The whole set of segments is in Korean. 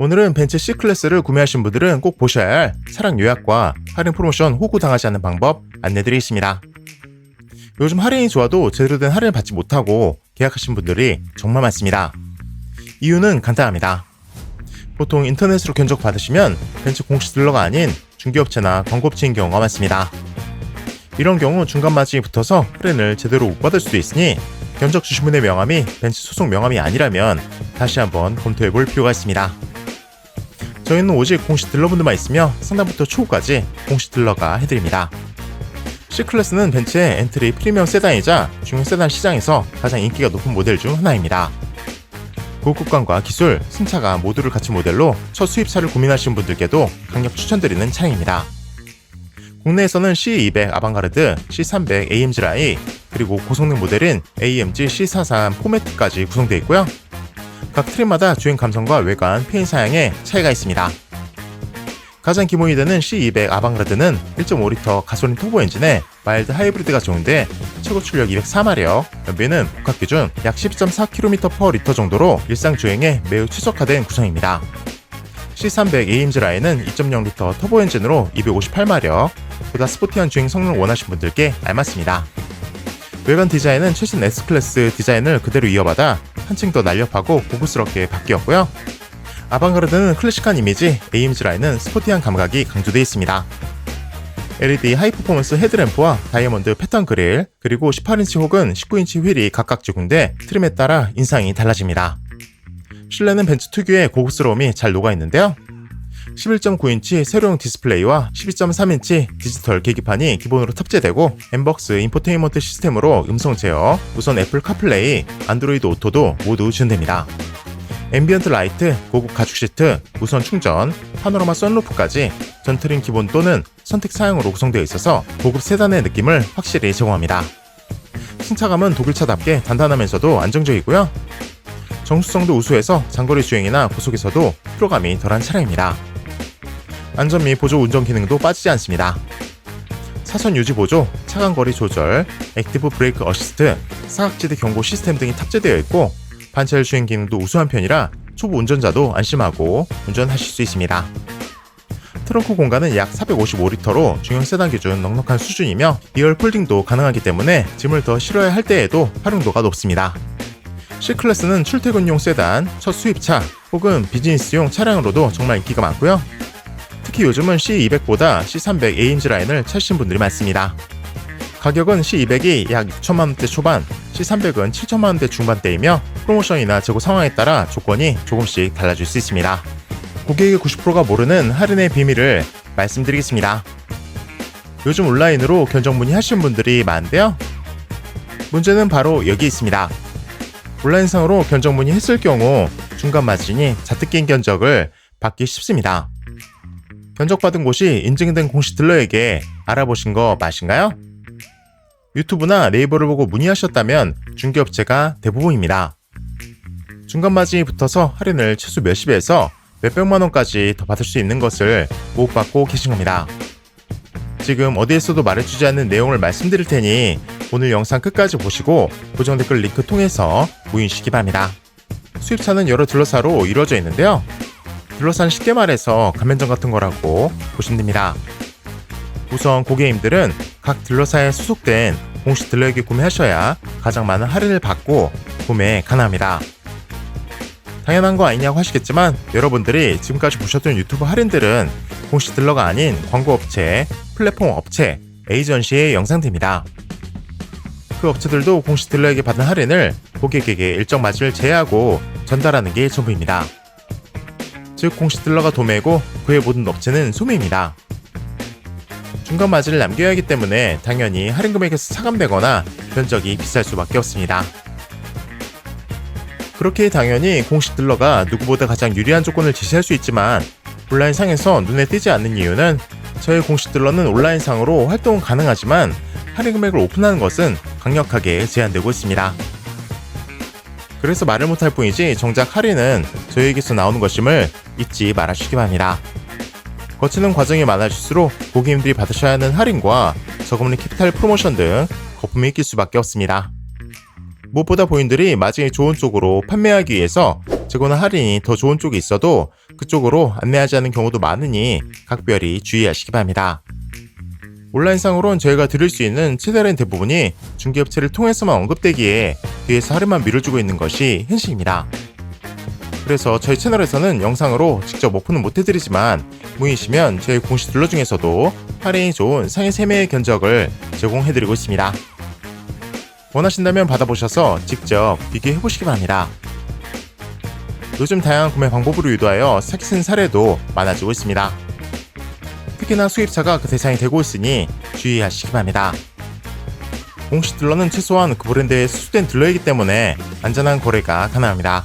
오늘은 벤츠 C클래스를 구매하신 분들은 꼭 보셔야 할 차량 요약과 할인 프로모션 호구 당하지 않는 방법 안내드리겠습니다. 요즘 할인이 좋아도 제대로 된 할인을 받지 못하고 계약하신 분들이 정말 많습니다. 이유는 간단합니다. 보통 인터넷으로 견적 받으시면 벤츠 공식 딜러가 아닌 중개업체나 광고업체인 경우가 많습니다. 이런 경우 중간 마진이 붙어서 할인을 제대로 못 받을 수도 있으니 견적 주신 분의 명함이 벤츠 소속 명함이 아니라면 다시 한번 검토해 볼 필요가 있습니다. 저희는 오직 공식 딜러분들만 있으며 상담부터 초까지 공식 딜러가 해드립니다. C클래스는 벤츠의 엔트리 프리미엄 세단이자 중형 세단 시장에서 가장 인기가 높은 모델 중 하나입니다. 고급감과 기술, 승차가 모두를 갖춘 모델로 첫 수입차를 고민하시는 분들께도 강력 추천드리는 차량입니다. 국내에서는 C200 아방가르드, C300 AMG 라이, 그리고 고성능 모델인 AMG C43 포매트까지 구성되어 있고요. 각 트림마다 주행 감성과 외관, 페인 사양에 차이가 있습니다. 가장 기본이 되는 C200 아방가르드는 1.5L 가솔린 터보 엔진에 마일드 하이브리드가 좋은데 최고 출력 204마력, 연비는 복합 기준 약 10.4km/L 정도로 일상 주행에 매우 최적화된 구성입니다. C300 AMG 라인은 2.0L 터보 엔진으로 258마력, 보다 스포티한 주행 성능을 원하시는 분들께 알맞습니다. 외관 디자인은 최신 S클래스 디자인을 그대로 이어받아 한층 더 날렵하고 고급스럽게 바뀌었고요. 아방가르드는 클래식한 이미지, AMG 라인은 스포티한 감각이 강조되어 있습니다. LED 하이 퍼포먼스 헤드램프와 다이아몬드 패턴 그릴, 그리고 18인치 혹은 19인치 휠이 각각 적용돼 트림에 따라 인상이 달라집니다. 실내는 벤츠 특유의 고급스러움이 잘 녹아있는데요. 11.9인치 세로형 디스플레이와 12.3인치 디지털 계기판이 기본으로 탑재되고 엠벅스 인포테인먼트 시스템으로 음성 제어, 무선 애플 카플레이, 안드로이드 오토도 모두 지원됩니다. 앰비언트 라이트, 고급 가죽 시트, 무선 충전, 파노라마 썬루프까지 전트림 기본 또는 선택 사양으로 구성되어 있어서 고급 세단의 느낌을 확실히 제공합니다. 승차감은 독일차답게 단단하면서도 안정적이고요. 정수성도 우수해서 장거리 주행이나 고속에서도 피로감이 덜한 차량입니다. 안전 및 보조 운전 기능도 빠지지 않습니다. 사선 유지 보조, 차간 거리 조절, 액티브 브레이크 어시스트, 사각지대 경고 시스템 등이 탑재되어 있고 반차율 주행 기능도 우수한 편이라 초보 운전자도 안심하고 운전하실 수 있습니다. 트렁크 공간은 약 455리터로 중형 세단 기준 넉넉한 수준이며 2열 폴딩도 가능하기 때문에 짐을 더 실어야 할 때에도 활용도가 높습니다. C클래스는 출퇴근용 세단, 첫 수입차 혹은 비즈니스용 차량으로도 정말 인기가 많고요. 특히 요즘은 C200보다 C300 AMG 라인을 찾으신 분들이 많습니다. 가격은 C200이 약 6천만원대 초반, C300은 7천만원대 중반대이며 프로모션이나 재고 상황에 따라 조건이 조금씩 달라질 수 있습니다. 고객의 90%가 모르는 할인의 비밀을 말씀드리겠습니다. 요즘 온라인으로 견적 문의하시는 분들이 많은데요. 문제는 바로 여기 있습니다. 온라인상으로 견적 문의했을 경우 중간 마진이 자특기인 견적을 받기 쉽습니다. 견적받은 곳이 인증된 공식 딜러에게 알아보신 거 맞신가요? 유튜브나 네이버를 보고 문의하셨다면 중개업체가 대부분입니다. 중간 마진이 붙어서 할인을 최소 몇십에서 몇백만 원까지 더 받을 수 있는 것을 못 받고 계신 겁니다. 지금 어디에서도 말해주지 않는 내용을 말씀드릴 테니 오늘 영상 끝까지 보시고 고정 댓글 링크 통해서 문의주시기 바랍니다. 수입차는 여러 딜러사로 이루어져 있는데요. 딜러사는 쉽게 말해서 가면점 같은 거라고 보시면 됩니다. 우선 고객님들은 각 딜러사에 소속된 공식 딜러에게 구매하셔야 가장 많은 할인을 받고 구매 가능합니다. 당연한 거 아니냐고 하시겠지만 여러분들이 지금까지 보셨던 유튜브 할인들은 공식 딜러가 아닌 광고 업체, 플랫폼 업체, 에이전시의 영상들입니다. 그 업체들도 공식 딜러에게 받은 할인을 고객에게 일정 마진을 제외하고 전달하는 게 전부입니다. 즉 공식 딜러가 도매고 그의 모든 업체는 소매입니다. 중간 마진을 남겨야 하기 때문에 당연히 할인 금액에서 차감되거나 견적이 비쌀 수밖에 없습니다. 그렇게 당연히 공식 딜러가 누구보다 가장 유리한 조건을 제시할 수 있지만 온라인 상에서 눈에 띄지 않는 이유는 저희 공식 딜러는 온라인 상으로 활동은 가능하지만 할인 금액을 오픈하는 것은 강력하게 제한되고 있습니다. 그래서 말을 못할 뿐이지 정작 할인은 저희에게서 나오는 것임을 잊지 말아주시기 바랍니다. 거치는 과정이 많아질수록 고객님들이 받으셔야 하는 할인과 저금리 캐피탈 프로모션 등 거품이 낄 수밖에 없습니다. 무엇보다 고객님들이 마진이 좋은 쪽으로 판매하기 위해서 재고나 할인이 더 좋은 쪽에 있어도 그쪽으로 안내하지 않는 경우도 많으니 각별히 주의하시기 바랍니다. 온라인상으론 저희가 드릴 수 있는 최대한 대부분이 중개업체를 통해서만 언급되기에 뒤에서 할인만 밀어주고 있는 것이 현실입니다. 그래서 저희 채널에서는 영상으로 직접 오픈은 못해드리지만 문의시면 저희 공식 딜러 중에서도 할인이 좋은 상위 3매의 견적을 제공해드리고 있습니다. 원하신다면 받아보셔서 직접 비교해보시기 바랍니다. 요즘 다양한 구매 방법으로 유도하여 사기친 사례도 많아지고 있습니다. 특히나 수입차가 그 대상이 되고 있으니 주의하시기 바랍니다. 공식 딜러는 최소한 그 브랜드에 수수된 딜러이기 때문에 안전한 거래가 가능합니다.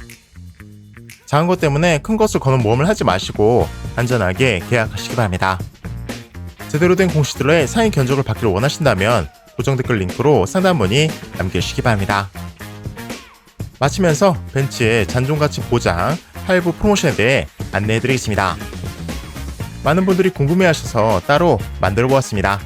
작은 것 때문에 큰 것을 거는 모험을 하지 마시고 안전하게 계약하시기 바랍니다. 제대로 된 공식 딜러의 상위 견적을 받기를 원하신다면 고정 댓글 링크로 상담 문의 남겨주시기 바랍니다. 마치면서 벤츠의 잔존가치 보장, 할부 프로모션에 대해 안내해드리겠습니다. 많은 분들이 궁금해하셔서 따로 만들어 보았습니다.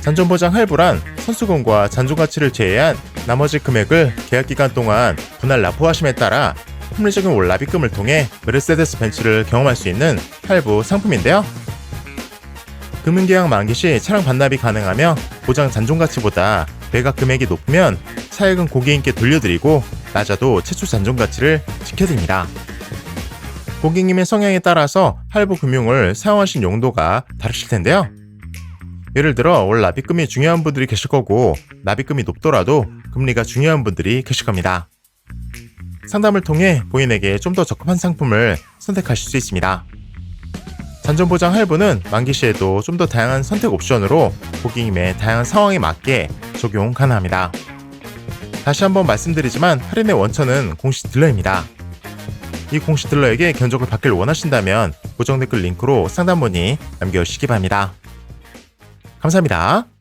잔존보장 할부란 선수금과 잔존 가치를 제외한 나머지 금액을 계약 기간 동안 분할 납부하심에 따라 합리적인 올납입금을 통해 메르세데스 벤츠를 경험할 수 있는 할부 상품인데요. 금융계약 만기 시 차량 반납이 가능하며 보장 잔존 가치보다 매각 금액이 높으면 차액은 고객님께 돌려드리고 낮아도 최초 잔존 가치를 지켜드립니다. 고객님의 성향에 따라서 할부 금융을 사용하신 용도가 다르실 텐데요. 예를 들어 월 납입금이 중요한 분들이 계실 거고 납입금이 높더라도 금리가 중요한 분들이 계실 겁니다. 상담을 통해 본인에게 좀 더 적합한 상품을 선택하실 수 있습니다. 잔존보장 할부는 만기 시에도 좀 더 다양한 선택 옵션으로 고객님의 다양한 상황에 맞게 적용 가능합니다. 다시 한번 말씀드리지만 할인의 원천은 공식 딜러입니다. 이 공식 딜러에게 견적을 받기를 원하신다면 고정 댓글 링크로 상담 문의 남겨주시기 바랍니다. 감사합니다.